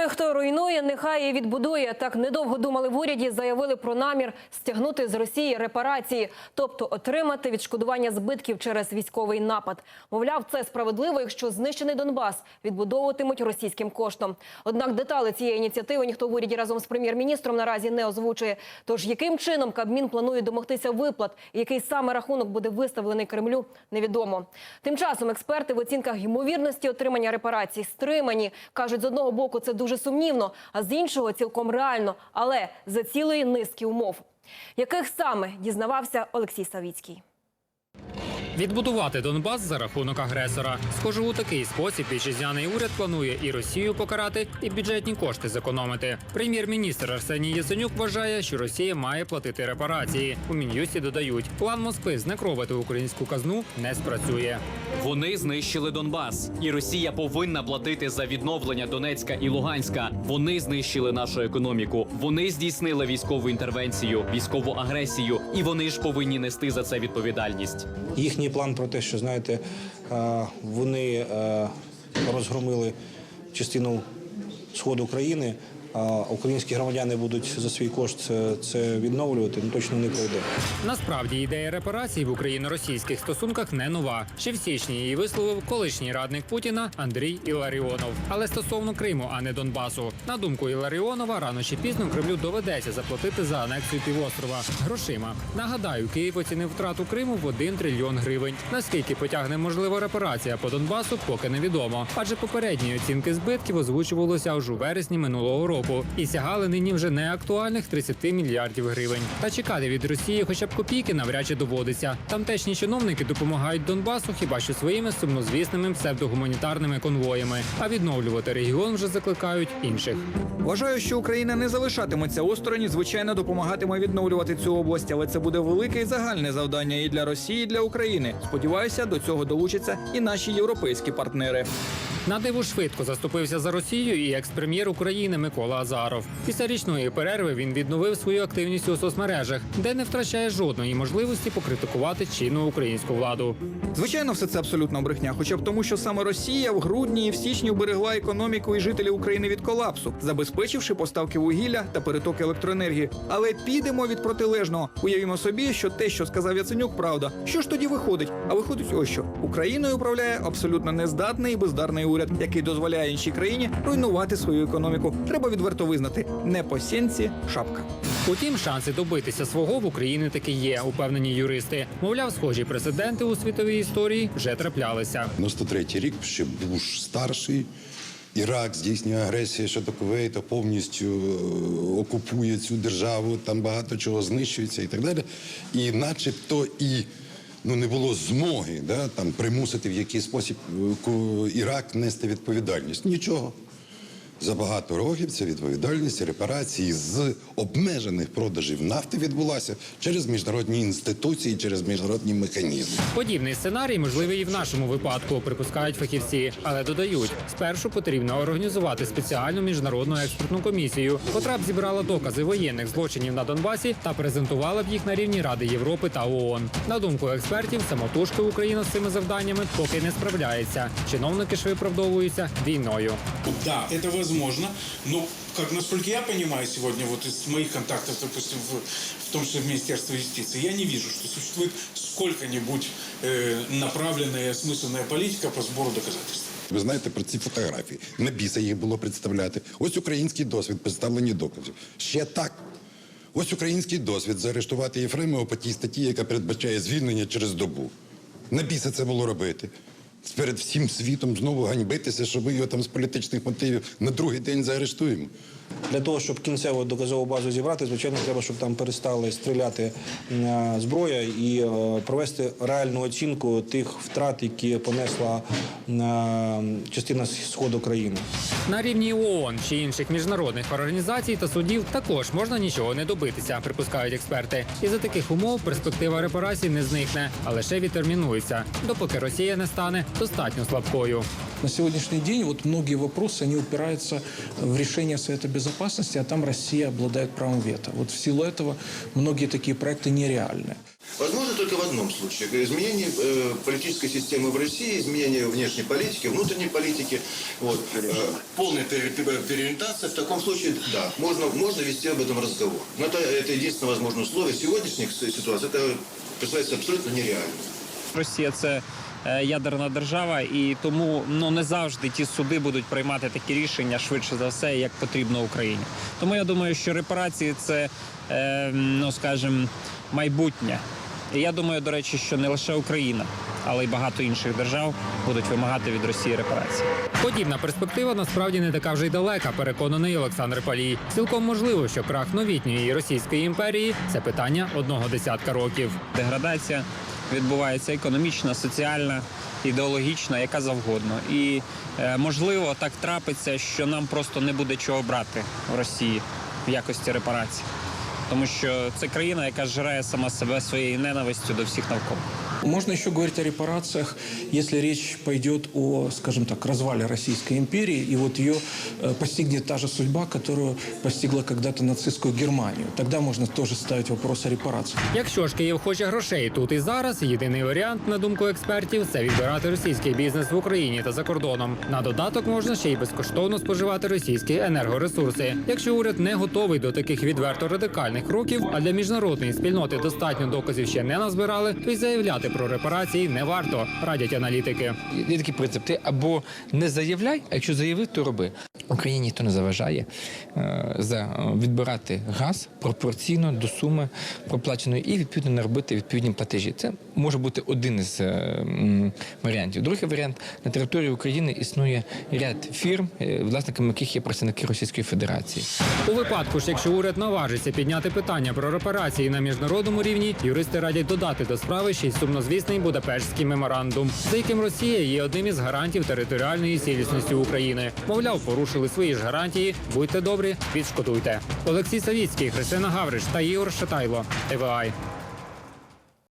Той, хто руйнує, нехай і відбудує. Так недовго думали в уряді, заявили про намір стягнути з Росії репарації, тобто отримати відшкодування збитків через військовий напад. Мовляв, це справедливо, якщо знищений Донбас відбудовуватимуть російським коштом. Однак деталі цієї ініціативи ніхто в уряді разом з прем'єр-міністром наразі не озвучує. Тож яким чином Кабмін планує домогтися виплат, і який саме рахунок буде виставлений Кремлю, невідомо. Тим часом експерти в оцінках ймовірності отримання репарацій стримані. кажуть, з одного боку це дуже сумнівно, а з іншого цілком реально, але за цілої низки умов. Яких саме дізнавався Олексій Савіцький? Відбудувати Донбас за рахунок агресора. Схоже, у такий спосіб вітчизняний уряд планує і Росію покарати, і бюджетні кошти зекономити. Прем'єр-міністр Арсеній Яценюк вважає, що Росія має платити репарації. У мін'юсті додають, план Москви знекровити українську казну не спрацює. Вони знищили Донбас, і Росія повинна платити за відновлення Донецька і Луганська. Вони знищили нашу економіку. Вони здійснили військову інтервенцію, військову агресію, і вони ж повинні нести за це відповідальність. Їхній план про те, що знаєте, е, вони е, розгромили частину сходу країни, українські громадяни будуть за свій кошт це, відновлювати, ну точно не пройде. Насправді ідея репарацій в україно-російських стосунках не нова. Ще в січні її висловив колишній радник Путіна Андрій Іларіонов. Але стосовно Криму, а не Донбасу, на думку Іларіонова, рано чи пізно Кремлю доведеться заплатити за анексію півострова грошима. Нагадаю, Київ оцінив втрату Криму в 1 трильйон гривень. Наскільки потягне можлива репарація по Донбасу, поки невідомо. Адже попередні оцінки збитків озвучувалося аж у вересні минулого року і сягали нині вже не актуальних 30 мільярдів гривень. Та чекати від Росії хоча б копійки навряд чи доводиться. Тамтешні чиновники допомагають Донбасу хіба що своїми сумнозвісними псевдогуманітарними конвоями. А відновлювати регіон вже закликають інших. Вважаю, що Україна не залишатиметься осторонь, звичайно, допомагатиме відновлювати цю область, але це буде велике і загальне завдання і для Росії, і для України. Сподіваюся, до цього долучаться і наші європейські партнери. На диво швидко заступився за Росію і екс-прем'єр України Микола Азаров. Після річної перерви він відновив свою активність у соцмережах, де не втрачає жодної можливості покритикувати чинну українську владу. Звичайно, все це абсолютно брехня, хоча б тому, що саме Росія в грудні і в січні вберегла економіку і жителів України від колапсу, забезпечивши поставки вугілля та перетоки електроенергії. Але підемо від протилежного. Уявімо собі, що те, що сказав Яценюк, правда. Що ж тоді виходить? А виходить ось що Україною управляє абсолютно нездатний і бездарний уряд, який дозволяє іншій країні руйнувати свою економіку. Треба відверто визнати не по сенсі шапка. Утім, шанси добитися свого в Україні таки є, упевнені юристи. Мовляв, схожі прецеденти у світовій історії вже траплялися. 93-й рік ще Буш старший. Ірак здійснює агресію щодо Кувейта, повністю е, окупує цю державу, там багато чого знищується і так далі. І начебто і ну, не було змоги да, там, примусити в якийсь спосіб е, Ірак нести відповідальність. Нічого. За багато років ця відповідальність репарації з обмежених продажів нафти відбулася через міжнародні інституції, через міжнародні механізми. Подібний сценарій можливий і в нашому випадку, припускають фахівці, але додають, спершу потрібно організувати спеціальну міжнародну експертну комісію, котра б зібрала докази воєнних злочинів на Донбасі та презентувала б їх на рівні Ради Європи та ООН. На думку експертів, самотужки Україна з цими завданнями поки не справляється. Чиновники ж виправдовуються війною. Да, это возможно, но, как насколько я понимаю сегодня, вот из моих контактов, допустим, в, в том числе в Министерстве юстиции, я не вижу, что существует сколько-нибудь э, направленная и осмысленная политика по сбору доказательств. Ви знаєте про ці фотографії. Не біса їх було представляти. Ось український досвід, представлені доказів. Ще так. Ось український досвід заарештувати Єфремова по тій статті, яка передбачає звільнення через добу. Не біса це було робити. Перед всім світом знову ганьбитися, що ми його там з політичних мотивів на другий день заарештуємо. Для того, щоб кінцево доказову базу зібрати, звичайно, треба, щоб там перестали стріляти е, зброя і е, провести реальну оцінку тих втрат, які понесла е, частина сходу країни. На рівні ООН чи інших міжнародних організацій та судів також можна нічого не добитися, припускають експерти. І за таких умов перспектива репарацій не зникне, а лише відтермінується, допоки Росія не стане достатньо слабкою. На сегодняшний день вот многие вопросы, они упираются в решение Совета Безопасности, а там Россия обладает правом вето. Вот в силу этого многие такие проекты нереальны. Возможно только в одном случае. Изменение э, политической системы в России, изменение внешней политики, внутренней политики. Вот, э, полная пере- пере- переориентация. В таком случае, да, можно, можно вести об этом разговор. Но это, это единственное возможное условие. Сегодняшних ситуаций это представляется абсолютно нереально. Росія це е, ядерна держава, і тому ну не завжди ті суди будуть приймати такі рішення швидше за все, як потрібно Україні. Тому я думаю, що репарації це е, ну скажімо, майбутнє. І я думаю, до речі, що не лише Україна, але й багато інших держав будуть вимагати від Росії репарацій. Подібна перспектива насправді не така вже й далека, переконаний Олександр Палій. Цілком можливо, що крах новітньої Російської імперії це питання одного десятка років. Деградація відбувається економічна, соціальна, ідеологічна, яка завгодно. І е, можливо так трапиться, що нам просто не буде чого брати в Росії в якості репарацій. Тому що це країна, яка жирає сама себе своєю ненавистю до всіх навколо. Можно еще говорить о репарациях, если речь пойдет о, скажем так, развале Российской империи, и вот ее э, постигнет та же судьба, которую постигла когда-то нацистскую Германию. Тогда можно тоже ставить вопрос о репарациях. Якщо ж Київ хоче грошей тут і зараз, єдиний варіант, на думку експертів, це відбирати російський бізнес в Україні та за кордоном. На додаток можна ще й безкоштовно споживати російські енергоресурси. Якщо уряд не готовий до таких відверто радикальних кроків, а для міжнародної спільноти достатньо доказів ще не назбирали, то й заявляти про репарації не варто, радять аналітики. Є такий принцип: ти або не заявляй, а якщо заявив, то роби. Україні ніхто не заважає е, за е, відбирати газ пропорційно до суми проплаченої і відповідно не робити відповідні платежі. Це може бути один із е, варіантів. Другий варіант на території України існує ряд фірм, е, власниками яких є представники Російської Федерації. У випадку ж, якщо уряд наважиться підняти питання про репарації на міжнародному рівні, юристи радять додати до справи ще й сумнозвісний Будапештський меморандум, за яким Росія є одним із гарантів територіальної цілісності України. Мовляв, порушили свої ж гарантії. Будьте добрі, відшкодуйте. Олексій Савіцький, Христина Гавриш та Ігор Шатайло. ТВАЙ.